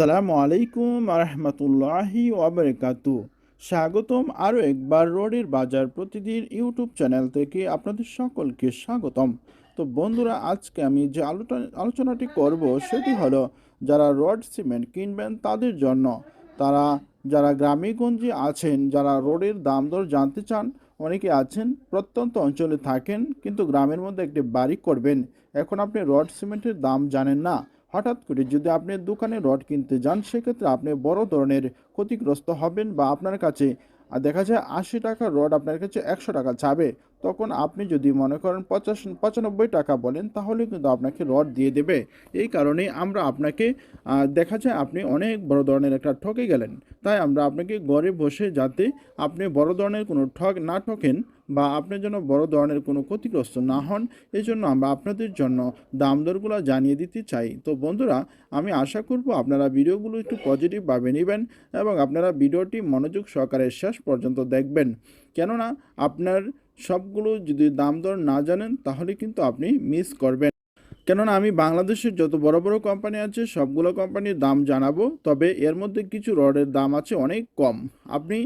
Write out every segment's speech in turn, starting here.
আসসালামু আলাইকুম রহমতুল্লাহি ওবরকাতু স্বাগতম আরও একবার রোডের বাজার প্রতিদিন ইউটিউব চ্যানেল থেকে আপনাদের সকলকে স্বাগতম। তো বন্ধুরা, আজকে আমি যে আলোচনা, আলোচনাটি করব সেটি হলো, যারা রড সিমেন্ট কিনবেন তাদের জন্য। তারা, যারা গ্রামেগঞ্জে আছেন, যারা রোডের দাম দর জানতে চান, অনেকে আছেন, প্রত্যন্ত অঞ্চলে থাকেন, কিন্তু গ্রামের মধ্যে একটি বাড়ি করবেন। এখন আপনি রড সিমেন্টের দাম জানেন না। হঠাৎ করে যদি আপনি দোকানে রড কিনতে যান, সেক্ষেত্রে আপনি বড় ধরনের ক্ষতিগ্রস্ত হবেন বা আপনার কাছে আর দেখা যায় আশি টাকার রড আপনার কাছে একশো টাকা চাবে তখন আপনি যদি মনে করেন পঁচাশ, পঁচানব্বই টাকা বলেন, তাহলে কিন্তু আপনাকে রড দিয়ে দেবে। এই কারণে আমরা আপনাকে দেখা যায় আপনি অনেক বড় ধরনের একটা ঠকে গেলেন। তাই আমরা আপনাকে ঘরে বসে যাতে আপনি বড় ধরনের কোনো ঠক না ঠকেন বা আপনার জন্য বড় ধরনের কোনো ক্ষতিগ্রস্ত না হন এই জন্য আমরা আপনাদের জন্য দাম দরগুলো জানিয়ে দিতে চাই। তো বন্ধুরা, আমি আশা করব আপনারা ভিডিওগুলো একটু পজিটিভভাবে নেবেন এবং আপনারা ভিডিওটি মনোযোগ সহকারে শেষ পর্যন্ত দেখবেন। কেননা, আপনার সবগুলো যদি দাম দর না জানেন, তাহলে কিন্তু আপনি মিস করবেন। কেননা, আমি বাংলাদেশের যত বড় বড় কোম্পানি আছে, সবগুলো কোম্পানির দাম জানাব, তবে এর মধ্যে কিছু রডের দাম আছে অনেক কম। আপনি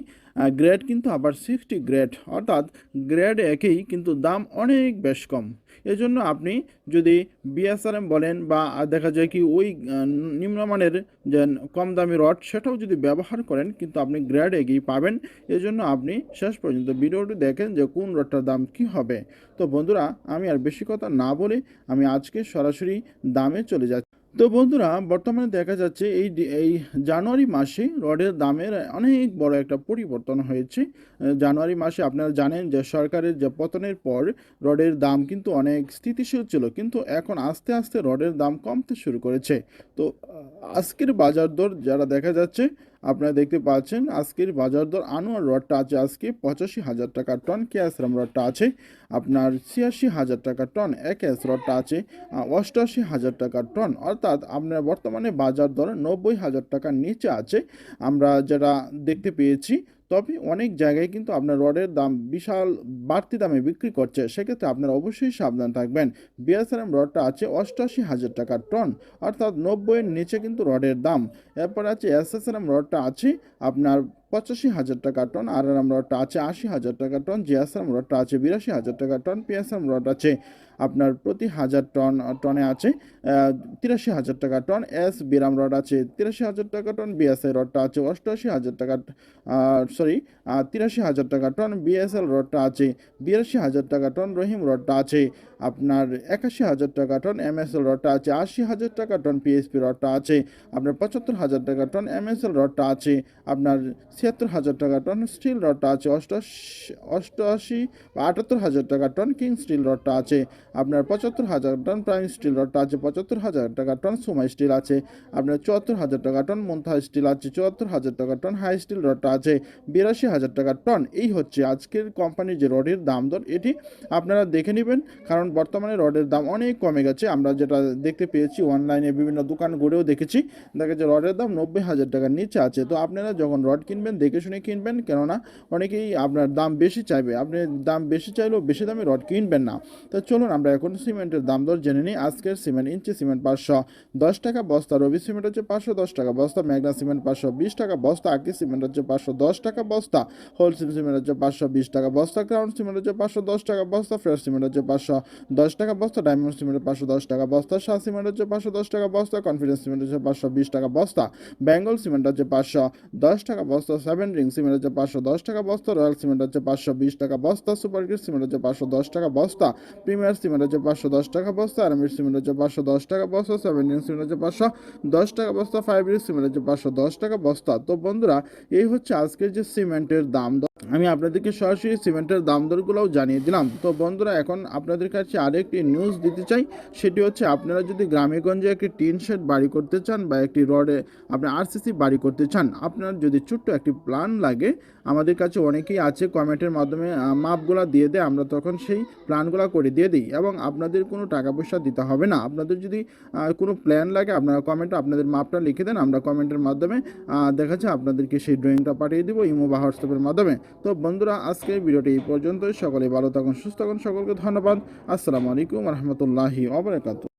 গ্রেড কিন্তু আবার সিক্সটি গ্রেড অর্থাৎ গ্রেড একেই, কিন্তু দাম অনেক বেশ কম। এজন্য আপনি যদি বিএসআরএম বলেন বা দেখা যায় কি ওই নিম্নমানের যে কম দামি রড, সেটাও যদি ব্যবহার করেন, কিন্তু আপনি গ্রেড এগিয়ে পাবেন। এজন্য আপনি শেষ পর্যন্ত ভিডিওটি দেখেন যে কোন রডটার দাম কি হবে। তো বন্ধুরা, আমি আর বেশি কথা না বলে আমি আজকে সরাসরি দামে চলে যাচ্ছি। তো বন্ধুরা, বর্তমানে দেখা যাচ্ছে এই এই জানুয়ারি মাসে রডের দামের অনেক বড় একটা পরিবর্তন হয়েছে। জানুয়ারি মাসে আপনারা জানেন যে সরকারের যে পতনের পর রডের দাম কিন্তু অনেক স্থিতিশীল ছিল, কিন্তু এখন আস্তে আস্তে রডের দাম কমতে শুরু করেছে। তো আজকের বাজার দর যারা দেখা যাচ্ছে আপনারা দেখতে পাচ্ছেন আজকের বাজার দর আনোয়ার রডটা আছে আজকে পঁচাশি হাজার টাকা টন কেয়াসরাম রডটা আছে আপনার ছিয়াশি হাজার টাকা টন এক এস রডটা আছে অষ্টআশি হাজার টাকা টন অর্থাৎ আপনার বর্তমানে বাজার দর নব্বই হাজার টাকার নিচে আছে। আমরা যেটা দেখতে পেয়েছি তবে অনেক জায়গায় কিন্তু আপনার রডের দাম বিশাল বাড়তি দামে বিক্রি করছে। সেক্ষেত্রে আপনার অবশ্যই সাবধান থাকবেন। বিএসআরএম রডটা আছে অষ্টআশি হাজার টাকার টন, অর্থাৎ নব্বইয়ের নিচে কিন্তু রডের দাম। এরপর আছে এসএসআরএম রডটা আছে আপনার পঁচাশি হাজার টাকা টন আর আর রডটা আছে আশি হাজার টাকা টন জিএসএম রডটা আছে বিরাশি হাজার টাকা টন পিএসএম রড আছে আপনার প্রতি হাজার টন টনে আছে তিরাশি হাজার টাকা টন এস বিরাম রড আছে তিরাশি হাজার টাকা টন বিএসআই রডটা আছে অষ্টআশি হাজার টাকা সরি তিরাশি হাজার টাকা টন বিএসএল রডটা আছে বিরাশি হাজার টাকা টন রহিম রডটা আছে আপনার একাশি হাজার টাকা টন এমএসএল রডটা আছে আশি হাজার টাকা টন পিএসপি রডটা আছে আপনার পঁচাত্তর হাজার টাকা টন এমএসএল রডটা আছে আপনার ছিয়াত্তর হাজার টাকা টন, স্টিল রডটা আছে অষ্টআশি অষ্টআশি আটাত্তর হাজার টাকা টন, কিং স্টিল রডটা আছে। আপনার পঁচাত্তর হাজার টন প্রাইম স্টিল রডটা আছে, পঁচাত্তর হাজার টাকা টন সুমাই স্টিল আছে। আপনার চুয়াত্তর হাজার টাকা টন মন্থা স্টিল আছে, চুয়াত্তর হাজার টাকা টন হাই স্টিল রডটা আছে, বিরাশি হাজার টাকা টন। এই হচ্ছে আজকের কোম্পানির যে রডের দাম দর, এটি আপনারা দেখে নেবেন, কারণ বর্তমানে রডের দাম অনেক কমে গেছে। আমরা যেটা দেখতে পেয়েছি, অনলাইনে বিভিন্ন দোকান ঘুরেও দেখেছি, দেখা যাচ্ছে রডের দাম নব্বই হাজার টাকার নিচে আছে। তো আপনারা যখন রড কিনবেন দেখে শুনে কিনবেন কেননা অনেকেই আপনার দাম বেশি চাইবে আপনি দাম বেশি চাইলেও বেশি দামে রড কিনবেন না তো চলুন আমরা এখন সিমেন্টের দাম দর জেনে নিই আজকের সিমেন্ট ইঞ্চি সিমেন্ট পাঁচশো দশ টাকা বস্তা রবি সিমেন্ট হচ্ছে পাঁচশো দশ টাকা বস্তা ম্যাগনা সিমেন্ট পাঁচশো বিশ টাকা বস্তা আকি সিমেন্ট হচ্ছে পাঁচশো দশ টাকা বস্তা হোলসেল সিমেন্ট হচ্ছে পাঁচশো বিশ টাকা বস্তা ক্রাউন সিমেন্ট হচ্ছে পাঁচশো দশ টাকা বস্তা ফ্রেশ সিমেন্ট হচ্ছে পাঁচশো দশ টাকা বস্তা ডায়মন্ড সিমেন্ট পাঁচশো দশ টাকা বস্তা শাহ সিমেন্ট হচ্ছে পাঁচশো দশ টাকা বস্তা কনফিডেন্স সিমেন্ট হচ্ছে পাঁচশো বিশ টাকা বস্তা বেঙ্গল সিমেন্ট হচ্ছে পাঁচশো দশ টাকা বস্তা সেভেন রিং সিমেন্ট হচ্ছে পাঁচশো দশ টাকা বস্তা রয়্যাল সিমেন্ট হচ্ছে পাঁচশো বিশ টাকা বস্তা সুপার গ্রিড সিমেন্ট হচ্ছে পাঁচশো দশ টাকা বস্তা প্রিমিয়ার সিমেন্ট হচ্ছে পাঁচশো দশ টাকা বস্তা আরামির সিমেন্ট হচ্ছে পাঁচশো দশ টাকা বস্তা সেভেন রিং সিমেন্ট হচ্ছে পাঁচশো দশ টাকা বস্তা ফাইভ রিং সিমেন্ট হচ্ছে পাঁচশো দশ টাকা বস্তা। তো বন্ধুরা, এই হচ্ছে আজকের যে সিমেন্টের দাম। আমি আপনাদেরকে সরাসরি সিমেন্টের দাম দরগুলোও জানিয়ে দিলাম। তো বন্ধুরা, এখন আপনাদের কাছে আরেকটি নিউজ দিতে চাই। সেটি হচ্ছে, আপনারা যদি গ্রামেগঞ্জে একটি টিন শেড বাড়ি করতে চান বা একটি রডে আপনি আরসিসি বাড়ি করতে চান, আপনার যদি ছোট্ট একটি প্ল্যান লাগে। আমাদের কাছে অনেকেই আছে কমেন্টের মাধ্যমে মাপগুলো দিয়ে দেয়, আমরা তখন সেই প্ল্যানগুলো করে দিয়ে দিই এবং আপনাদের কোনো টাকা পয়সা দিতে হবে না। আপনাদের যদি কোনো প্ল্যান লাগে, আপনারা কমেন্টে আপনাদের মাপটা লিখে দেন, আমরা কমেন্টের মাধ্যমে দেখা যাচ্ছে আপনাদেরকে সেই ড্রয়িংটা পাঠিয়ে দেবো ইমো বা হোয়াটসঅ্যাপের মাধ্যমে। তো বন্ধুরা, আজকে ভিডিওটি এই পর্যন্তই। সকলে ভালো থাকুন, সুস্থ থাকুন। সকলকে ধন্যবাদ। আসসালামু আলাইকুম রহমতুল্লাহি ওবরাকাতু